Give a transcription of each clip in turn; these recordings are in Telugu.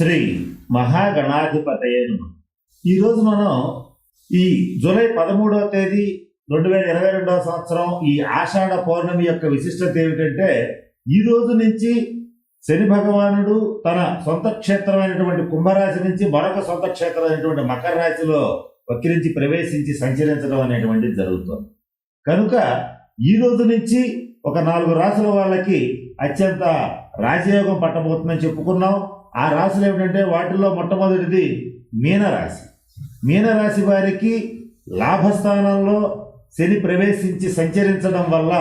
శ్రీ మహాగణాధిపతయను ఈరోజు మనం ఈ జూలై పదమూడవ తేదీ రెండు వేల ఇరవై రెండవ సంవత్సరం ఈ ఆషాఢ పౌర్ణమి యొక్క విశిష్టత ఏమిటంటే ఈ రోజు నుంచి శని భగవానుడు తన సొంత క్షేత్రమైనటువంటి కుంభరాశి నుంచి మరొక సొంత క్షేత్రమైనటువంటి మకర రాశిలో వక్రించి ప్రవేశించి సంచరించడం అనేటువంటిది జరుగుతుంది. కనుక ఈ రోజు నుంచి ఒక నాలుగు రాసుల వాళ్ళకి అత్యంత రాజయోగం పట్టబోతుందని చెప్పుకున్నాం. ఆ రాశులు ఏమిటంటే వాటిల్లో మొట్టమొదటిది మీనరాశి. మీనరాశి వారికి లాభస్థానంలో శని ప్రవేశించి సంచరించడం వల్ల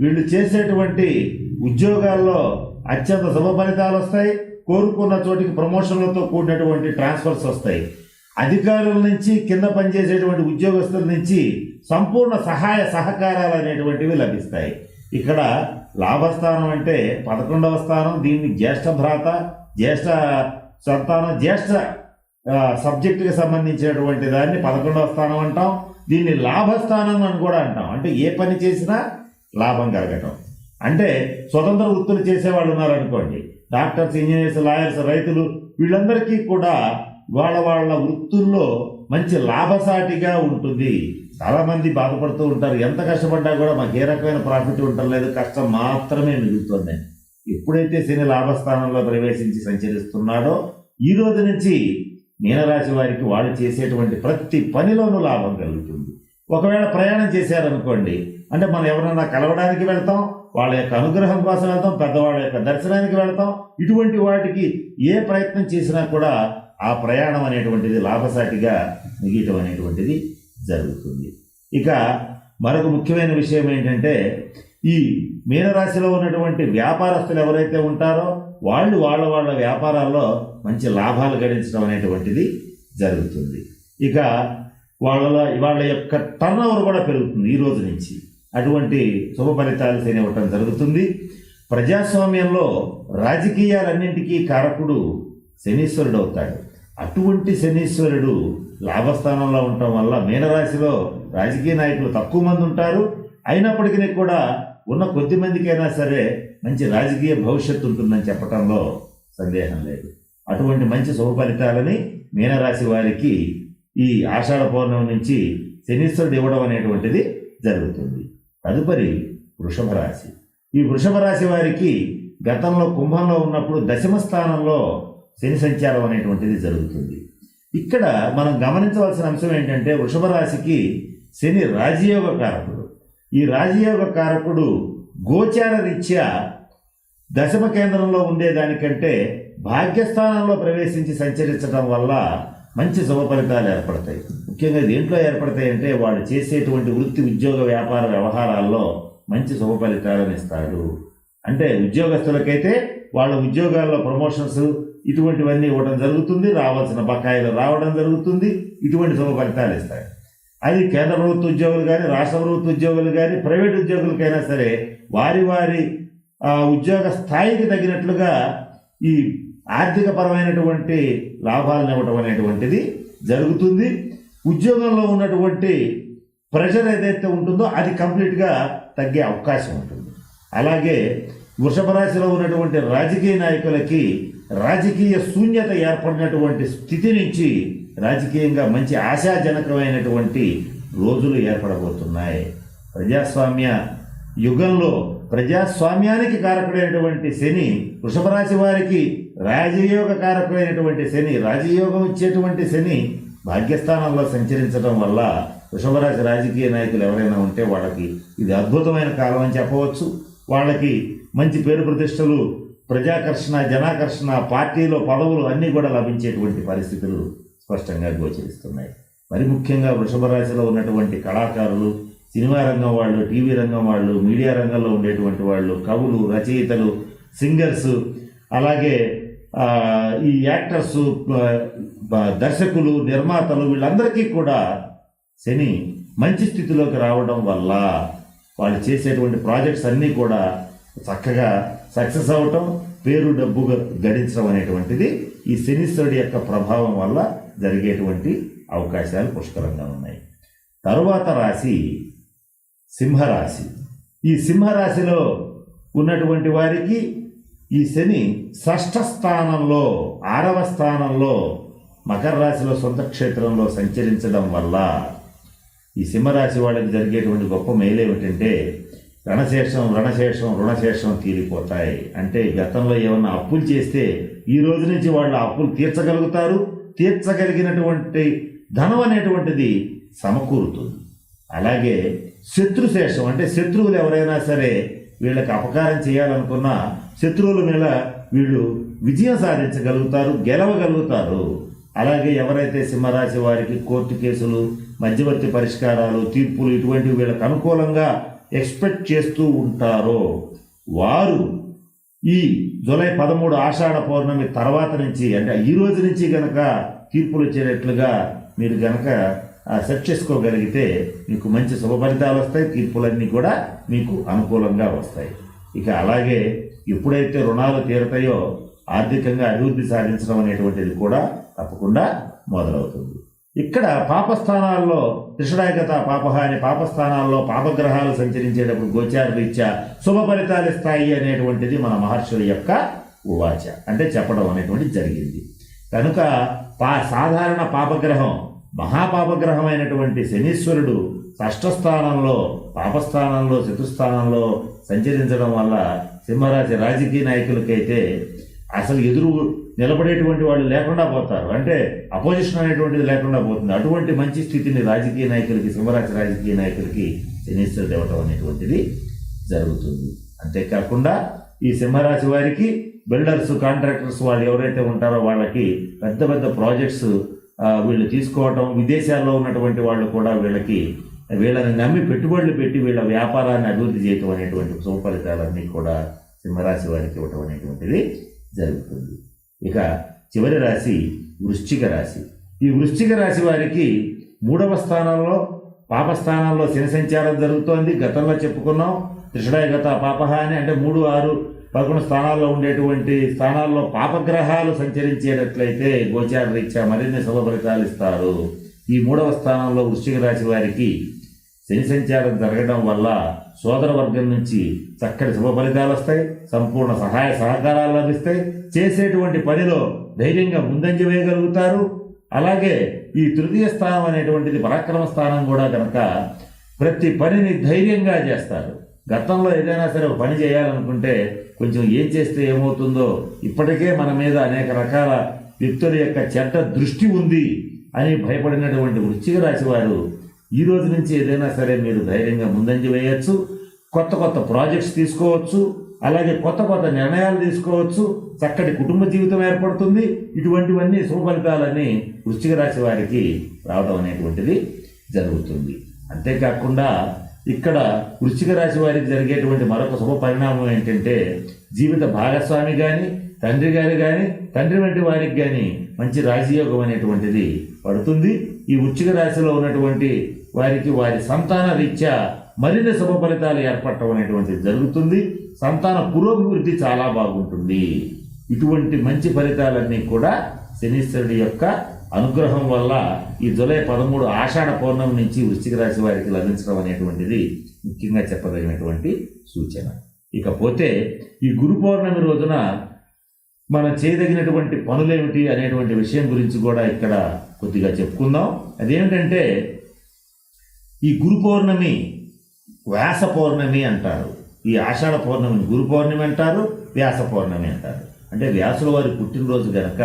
వీళ్ళు చేసేటువంటి ఉద్యోగాల్లో అత్యంత శుభ ఫలితాలు వస్తాయి. కోరుకున్న చోటికి ప్రమోషన్లతో కూడినటువంటి ట్రాన్స్ఫర్స్ వస్తాయి. అధికారుల నుంచి కింద పనిచేసేటువంటి ఉద్యోగస్తుల నుంచి సంపూర్ణ సహాయ సహకారాలు అనేటువంటివి లభిస్తాయి. ఇక్కడ లాభస్థానం అంటే పదకొండవ స్థానం దీన్ని జ్యేష్ఠ భ్రాత జ్యేష్ఠ సంతానం జ్యేష్ఠ సబ్జెక్టుకి సంబంధించినటువంటి దాన్ని పదకొండవ స్థానం అంటాం. దీన్ని లాభస్థానం అని కూడా అంటాం. అంటే ఏ పని చేసినా లాభం కలగటం. అంటే స్వతంత్ర వృత్తులు చేసేవాళ్ళు ఉన్నారనుకోండి. డాక్టర్స్ ఇంజనీర్స్ లాయర్స్ రైతులు వీళ్ళందరికీ కూడా వాళ్ళ వాళ్ళ వృత్తుల్లో మంచి లాభసాటిగా ఉంటుంది. చాలామంది బాధపడుతూ ఉంటారు. ఎంత కష్టపడ్డా కూడా మాకు ఏ రకమైన ప్రాఫిట్ ఉండలేదు కష్టం మాత్రమే మిగులుతుంది. ఎప్పుడైతే శని లాభస్థానంలో ప్రవేశించి సంచరిస్తున్నాడో ఈ రోజు నుంచి మీనరాశి వారికి వాళ్ళు చేసేటువంటి ప్రతి పనిలోనూ లాభం కలుగుతుంది. ఒకవేళ ప్రయాణం చేశారనుకోండి అంటే మనం ఎవరన్నా కలవడానికి వెళ్తాం వాళ్ళ యొక్క అనుగ్రహం కోసం వెళ్తాం పెద్దవాళ్ళ యొక్క దర్శనానికి వెళ్తాం ఇటువంటి వాటికి ఏ ప్రయత్నం చేసినా కూడా ఆ ప్రయాణం అనేటువంటిది లాభసాటిగా మిగయటం అనేటువంటిది జరుగుతుంది. ఇక మరొక ముఖ్యమైన విషయం ఏంటంటే ఈ మీనరాశిలో ఉన్నటువంటి వ్యాపారస్తులు ఎవరైతే ఉంటారో వాళ్ళు వాళ్ళ వాళ్ళ వ్యాపారాల్లో మంచి లాభాలు గడించడం అనేటువంటిది జరుగుతుంది. ఇక వాళ్ళ వాళ్ళ యొక్క టర్న్ ఓవర్ కూడా పెరుగుతుంది ఈ రోజు నుంచి. అటువంటి శుభ ఫలితాలు తినివ్వటం జరుగుతుంది. ప్రజాస్వామ్యంలో రాజకీయాలన్నింటికీ కారకుడు శనీశ్వరుడు అవుతాడు. అటువంటి శనీశ్వరుడు లాభస్థానంలో ఉండటం వల్ల మీనరాశిలో రాజకీయ నాయకులు తక్కువ మంది ఉంటారు. అయినప్పటికీ కూడా ఉన్న కొద్ది మందికైనా సరే మంచి రాజకీయ భవిష్యత్తు ఉంటుందని చెప్పడంలో సందేహం లేదు. అటువంటి మంచి శుభ ఫలితాలని మీనరాశి వారికి ఈ ఆషాఢ పౌర్ణమి నుంచి శనీశ్వరుడు ఇవ్వడం అనేటువంటిది జరుగుతుంది. తదుపరి వృషభ రాశి. ఈ వృషభ రాశి వారికి గతంలో కుంభంలో ఉన్నప్పుడు దశమ స్థానంలో శని సంచారం అనేటువంటిది జరుగుతుంది. ఇక్కడ మనం గమనించవలసిన అంశం ఏంటంటే వృషభ రాశికి శని రాజయోగ కారకుడు. ఈ రాజయోగ కారకుడు గోచార రీత్యా దశమ కేంద్రంలో ఉండేదానికంటే భాగ్యస్థానంలో ప్రవేశించి సంచరించడం వల్ల మంచి శుభ ఫలితాలు ఏర్పడతాయి. ముఖ్యంగా దేంట్లో ఏర్పడతాయి అంటే వాళ్ళు చేసేటువంటి వృత్తి ఉద్యోగ వ్యాపార వ్యవహారాల్లో మంచి శుభ ఫలితాలను ఇస్తాడు. అంటే ఉద్యోగస్తులకైతే వాళ్ళ ఉద్యోగాల్లో ప్రమోషన్స్ ఇటువంటివన్నీ ఇవ్వడం జరుగుతుంది రావాల్సిన బకాయిలు రావడం జరుగుతుంది ఇటువంటి శుభ ఫలితాలు ఇస్తాయి. అది కేంద్ర ప్రభుత్వ ఉద్యోగులు కానీ రాష్ట్ర ప్రభుత్వ ఉద్యోగులు కానీ ప్రైవేట్ ఉద్యోగులకైనా సరే వారి వారి ఉద్యోగ స్థాయికి తగినట్లుగా ఈ ఆర్థిక పరమైనటువంటి లాభాలను ఇవ్వటం అనేటువంటిది జరుగుతుంది. ఉద్యోగంలో ఉన్నటువంటి ప్రెషర్ ఏదైతే ఉంటుందో అది కంప్లీట్గా తగ్గే అవకాశం ఉంటుంది. అలాగే వృషభ రాశిలో ఉన్నటువంటి రాజకీయ నాయకులకి రాజకీయ శూన్యత ఏర్పడినటువంటి స్థితి నుంచి రాజకీయంగా మంచి ఆశాజనకమైనటువంటి రోజులు ఏర్పడబోతున్నాయి. ప్రజాస్వామ్య యుగంలో ప్రజాస్వామ్యానికి కారకుడైనటువంటి శని వృషభ రాశి వారికి రాజయోగ కారకుడైనటువంటి శని రాజయోగం ఇచ్చేటువంటి శని భాగ్యస్థానంలో సంచరించడం వల్ల వృషభరాశి రాజకీయ నాయకులు ఎవరైనా ఉంటే వాళ్ళకి ఇది అద్భుతమైన కాలం అని చెప్పవచ్చు. వాళ్ళకి మంచి పేరు ప్రతిష్టలు ప్రజాకర్షణ జనాకర్షణ పార్టీలో పదవులు అన్నీ కూడా లభించేటువంటి పరిస్థితులు స్పష్టంగా గోచరిస్తున్నాయి. మరి ముఖ్యంగా వృషభ రాశిలో ఉన్నటువంటి కళాకారులు సినిమా రంగం వాళ్ళు టీవీ రంగం వాళ్ళు మీడియా రంగంలో ఉండేటువంటి వాళ్ళు కవులు రచయితలు సింగర్స్ అలాగే ఈ యాక్టర్స్ దర్శకులు నిర్మాతలు వీళ్ళందరికీ కూడా శని మంచి స్థితిలోకి రావడం వల్ల వాళ్ళు చేసేటువంటి ప్రాజెక్ట్స్ అన్నీ కూడా చక్కగా సక్సెస్ అవ్వటం పేరు డబ్బు గ- గడించడం అనేటువంటిది ఈ శనీశ్వరుడి యొక్క ప్రభావం వల్ల జరిగేటువంటి అవకాశాలు పుష్కలంగా ఉన్నాయి. తరువాత రాశి సింహరాశి. ఈ సింహరాశిలో ఉన్నటువంటి వారికి ఈ శని షష్ఠ స్థానంలో ఆరవ స్థానంలో మకర రాశిలో సొంత క్షేత్రంలో సంచరించడం వల్ల ఈ సింహరాశి వాళ్ళకి జరిగేటువంటి గొప్ప మేలేమిటంటే రణశేషం రణశేషం రుణశేషం తీరిపోతాయి. అంటే గతంలో ఏమన్నా అప్పులు చేస్తే ఈ రోజు నుంచి వాళ్ళు అప్పులు తీర్చగలుగుతారు తీర్చగలిగినటువంటి ధనం అనేటువంటిది సమకూరుతుంది. అలాగే శత్రుశేషం అంటే శత్రువులు ఎవరైనా సరే వీళ్ళకి అపకారం చేయాలనుకున్న శత్రువుల మీద వీళ్ళు విజయం సాధించగలుగుతారు గెలవగలుగుతారు. అలాగే ఎవరైతే సింహరాశి వారికి కోర్టు కేసులు మధ్యవర్తి పరిష్కారాలు తీర్పులు ఇటువంటివి వీళ్ళకి అనుకూలంగా ఎక్స్పెక్ట్ చేస్తూ ఉంటారో వారు ఈ జూలై పదమూడు ఆషాఢ పౌర్ణమి తర్వాత నుంచి అంటే ఈ రోజు నుంచి గనక తీర్పులు వచ్చేటట్లుగా మీరు గనక సెట్ చేసుకోగలిగితే మీకు మంచి శుభ ఫలితాలు వస్తాయి తీర్పులన్నీ కూడా మీకు అనుకూలంగా వస్తాయి. ఇక అలాగే ఎప్పుడైతే రుణాలు తీరతాయో ఆర్థికంగా అభివృద్ధి సాధించడం అనేటువంటిది కూడా తప్పకుండా మొదలవుతుంది. ఇక్కడ పాపస్థానాల్లో త్రిషడాయకత పాపహ అనే పాపస్థానాల్లో పాపగ్రహాలు సంచరించేటప్పుడు గోచార రీత్యా శుభ ఫలితాలు ఇస్తాయి అనేటువంటిది మన మహర్షుల యొక్క ఉవాచ. అంటే చెప్పడం అనేటువంటిది జరిగింది. కనుక పా సాధారణ పాపగ్రహం మహాపాపగ్రహమైనటువంటి శనీశ్వరుడు షష్ఠస్థానంలో పాపస్థానంలో చతుస్థానంలో సంచరించడం వల్ల సింహరాశి రాజకీయ నాయకులకైతే అసలు ఎదురు నిలబడేటువంటి వాళ్ళు లేకుండా పోతారు. అంటే అపోజిషన్ అనేటువంటిది లేకుండా పోతుంది. అటువంటి మంచి స్థితిని రాజకీయ నాయకులకి సింహరాశి రాజకీయ నాయకులకి శనీశ్వరుడు ఇవ్వటం అనేటువంటిది జరుగుతుంది. అంతేకాకుండా ఈ సింహరాశి వారికి బిల్డర్స్ కాంట్రాక్టర్స్ వాళ్ళు ఎవరైతే ఉంటారో వాళ్ళకి పెద్ద పెద్ద ప్రాజెక్ట్స్ వీళ్ళు తీసుకోవటం విదేశాల్లో ఉన్నటువంటి వాళ్ళు కూడా వీళ్ళకి వీళ్ళని నమ్మి పెట్టుబడులు పెట్టి వీళ్ళ వ్యాపారాన్ని అభివృద్ధి చేయటం అనేటువంటి సుఫలితాలన్నీ కూడా సింహరాశి వారికి ఇవ్వటం అనేటువంటిది జరుగుతుంది. ఇక చివరి రాశి వృశ్చిక రాశి. ఈ వృశ్చిక రాశి వారికి మూడవ స్థానంలో పాపస్థానంలో శని సంచారం జరుగుతోంది. గతంలో చెప్పుకున్నాం త్రిషడాయ గత పాపహ అని అంటే మూడు ఆరు పదకొండు స్థానాల్లో ఉండేటువంటి స్థానాల్లో పాపగ్రహాలు సంచరించేటట్లయితే గోచార రీత్యా మరిన్ని శుభ ఫలితాలు ఇస్తారు. ఈ మూడవ స్థానంలో వృశ్చిక రాశి వారికి శని సంచారం జరగడం వల్ల సోదర వర్గం నుంచి చక్కటి శుభ ఫలితాలు వస్తాయి. సంపూర్ణ సహాయ సహకారాలు లభిస్తాయి. చేసేటువంటి పనిలో ధైర్యంగా ముందంజ వేయగలుగుతారు. అలాగే ఈ తృతీయ స్థానం అనేటువంటిది పరాక్రమ స్థానం కూడా కనుక ప్రతి పనిని ధైర్యంగా చేస్తారు. గతంలో ఏదైనా సరే ఒక పని చేయాలనుకుంటే కొంచెం ఏం చేస్తే ఏమవుతుందో ఇప్పటికే మన మీద అనేక రకాల వ్యక్తుల యొక్క చెడ్డ దృష్టి ఉంది అని భయపడినటువంటి వృశ్చిక రాశి వారు ఈ రోజు నుంచి ఏదైనా సరే మీరు ధైర్యంగా ముందంజ వేయచ్చు. కొత్త కొత్త ప్రాజెక్ట్స్ తీసుకోవచ్చు. అలాగే కొత్త కొత్త నిర్ణయాలు తీసుకోవచ్చు. చక్కటి కుటుంబ జీవితం ఏర్పడుతుంది. ఇటువంటివన్నీ శుభ ఫలితాలన్నీ వృశ్చిక రాశి వారికి రావడం అనేటువంటిది జరుగుతుంది. అంతేకాకుండా ఇక్కడ వృశ్చిక రాశి వారికి జరిగేటువంటి మరొక శుభ పరిణామం ఏంటంటే జీవిత భాగస్వామి కానీ తండ్రి గారు కానీ తండ్రి వంటి వారికి కానీ మంచి రాజయోగం అనేటువంటిది పడుతుంది. ఈ వృశ్చిక రాశిలో ఉన్నటువంటి వారికి వారి సంతాన రీత్యా మరిన్ని శుభ ఫలితాలు ఏర్పడటం అనేటువంటిది జరుగుతుంది. సంతాన పురోభివృద్ధి చాలా బాగుంటుంది. ఇటువంటి మంచి ఫలితాలన్నీ కూడా శనీశ్వరుడి యొక్క అనుగ్రహం వల్ల ఈ జూలై పదమూడు ఆషాఢ పౌర్ణమి నుంచి వృశ్చిక రాశి వారికి లభించడం అనేటువంటిది ముఖ్యంగా చెప్పదగినటువంటి సూచన. ఇకపోతే ఈ గురు పౌర్ణమి రోజున మనం చేయదగినటువంటి పనులేమిటి అనేటువంటి విషయం గురించి కూడా ఇక్కడ కొద్దిగా చెప్పుకుందాం. అదేమిటంటే ఈ గురు పౌర్ణమి వ్యాస పౌర్ణమి అంటారు. ఈ ఆషాఢ పౌర్ణమిని గురు పౌర్ణమి అంటారు వ్యాస పౌర్ణమి అంటారు. అంటే వ్యాసుల వారి పుట్టినరోజు గనక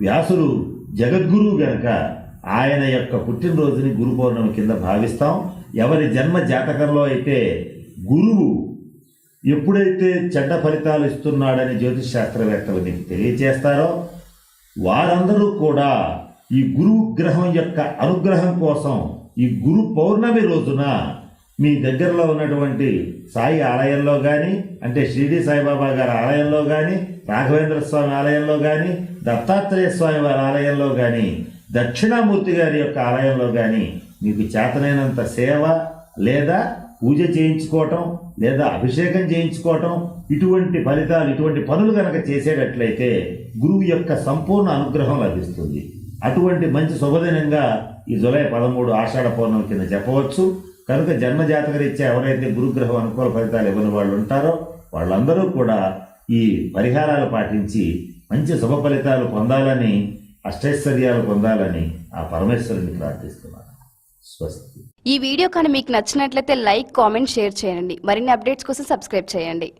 వ్యాసులు జగద్గురువు గనక ఆయన యొక్క పుట్టినరోజుని గురు పౌర్ణమి కింద భావిస్తాం. ఎవరి జన్మ జాతకంలో అయితే గురువు ఎప్పుడైతే చెడ్డ ఫలితాలు ఇస్తున్నాడని జ్యోతిష్ శాస్త్రవేత్తలు మీకు తెలియజేస్తారో వారందరూ కూడా ఈ గురువు గ్రహం యొక్క అనుగ్రహం కోసం ఈ గురు పౌర్ణమి రోజున మీ దగ్గరలో ఉన్నటువంటి సాయి ఆలయంలో కానీ అంటే షిరిడి సాయిబాబా గారి ఆలయంలో కానీ రాఘవేంద్ర స్వామి ఆలయంలో కానీ దత్తాత్రేయ స్వామి వారి ఆలయంలో కానీ దక్షిణామూర్తి గారి యొక్క ఆలయంలో కానీ మీకు చేతనైనంత సేవ లేదా పూజ చేయించుకోవటం లేదా అభిషేకం చేయించుకోవటం ఇటువంటి ఫలితాలు ఇటువంటి పనులు కనుక చేసేటట్లయితే గురువు యొక్క సంపూర్ణ అనుగ్రహం లభిస్తుంది. అటువంటి మంచి శుభదినంగా ఈ జులై పదమూడు ఆషాఢ పౌర్ణమి కింద చెప్పవచ్చు. కనుక జన్మ రీత్యా ఎవరైతే గురుగ్రహం అనుకూల ఫలితాలు ఇవ్వని వాళ్ళు ఉంటారో వాళ్ళందరూ కూడా ఈ పరిహారాలు పాటించి మంచి శుభ ఫలితాలు పొందాలని అష్టైశ్వర్యాలు పొందాలని ఆ పరమేశ్వరుని ప్రార్థిస్తున్నాను. స్వస్తి. ఈ వీడియో కానీ మీకు నచ్చినట్లయితే లైక్ కామెంట్ షేర్ చేయండి. మరిన్ని అప్డేట్స్ కోసం సబ్స్క్రైబ్ చేయండి.